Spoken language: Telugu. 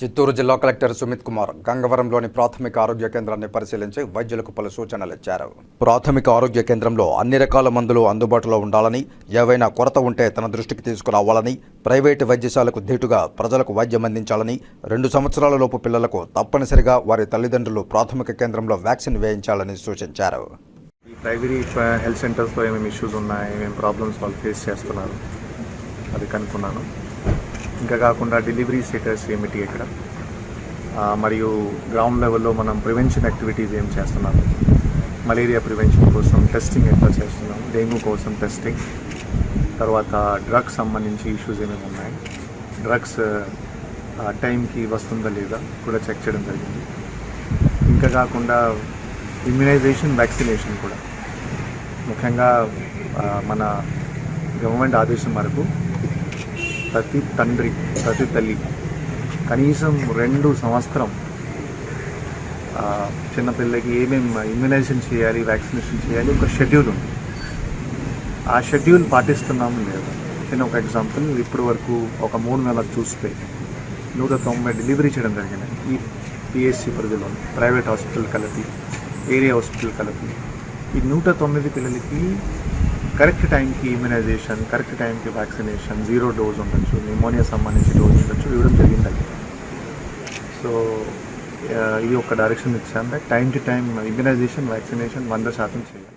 చిత్తూరు జిల్లా కలెక్టర్ సుమిత్ కుమార్ గంగవరంలోని ప్రాథమిక ఆరోగ్య కేంద్రాన్ని పరిశీలించి వైద్యులకు పలు సూచనలు ఇచ్చారు. ప్రాథమిక ఆరోగ్య కేంద్రంలో అన్ని రకాల మందులు అందుబాటులో ఉండాలని ఏవైనా కొరత ఉంటే తన దృష్టికి తీసుకురావాలని ప్రైవేటు వైద్యశాలకు ధీటుగా ప్రజలకు వైద్యం అందించాలని రెండు సంవత్సరాల లోపు పిల్లలకు తప్పనిసరిగా వారి తల్లిదండ్రులు ప్రాథమిక కేంద్రంలో వ్యాక్సిన్ వేయించాలని సూచించారు. ఈ హెల్త్ సెంటర్స్లో ఏమేమి ఇష్యూస్ ఉన్నాయి ఏమేమి ప్రాబ్లమ్స్ వాళ్ళు ఫేస్ చేస్తున్నారు అది కనుక్కున్నాను. ఇంకా కాకుండా డెలివరీ స్టేటస్ ఏమిటి ఇక్కడ? మరియు గ్రౌండ్ లెవెల్లో మనం ప్రివెన్షన్ యాక్టివిటీస్ ఏం చేస్తున్నాం? మలేరియా ప్రివెన్షన్ కోసం టెస్టింగ్ ఎట్లా చేస్తున్నాం? డెంగ్యూ కోసం టెస్టింగ్ తర్వాత డ్రగ్స్ సంబంధించి ఇష్యూస్ ఏమేమి ఉన్నాయి? డ్రగ్స్ టైంకి వస్తుందా లేదా కూడా చెక్ చేయడం జరిగింది. ఇంకా కాకుండా ఇమ్యునైజేషన్ వ్యాక్సినేషన్ కూడా. ముఖ్యంగా మన గవర్నమెంట్ ఆదేశం వరకు ప్రతి తండ్రి ప్రతి తల్లి కనీసం రెండు సంవత్సరం చిన్నపిల్లకి ఏమేమి ఇమ్యునైజేషన్ చేయాలి వ్యాక్సినేషన్ చేయాలి ఒక షెడ్యూల్ ఉంది. ఆ షెడ్యూల్ పాటిస్తున్నాము లేదు నేను ఒక ఎగ్జాంపుల్ ఇప్పటి వరకు ఒక మూడు నెలలు చూస్తే నూట తొంభై డెలివరీ చేయడం జరిగింది. ఈ పిఎస్సి పరిధిలో ప్రైవేట్ హాస్పిటల్ కలిపి ఏరియా హాస్పిటల్ కలిపి ఈ నూట తొమ్మిది పిల్లలకి కరెక్ట్ టైంకి ఇమ్యునైజేషన్ కరెక్ట్ టైంకి వ్యాక్సినేషన్ జీరో డోస్ ఉండొచ్చు నిమోనియా సంబంధించి డోస్ ఉండొచ్చు ఇవ్వడం జరిగింది సో ఆ, ఇది ఒక డైరెక్షన్ ఇచ్చాను time to time immunisation vaccination వంద శాతం చేయాలి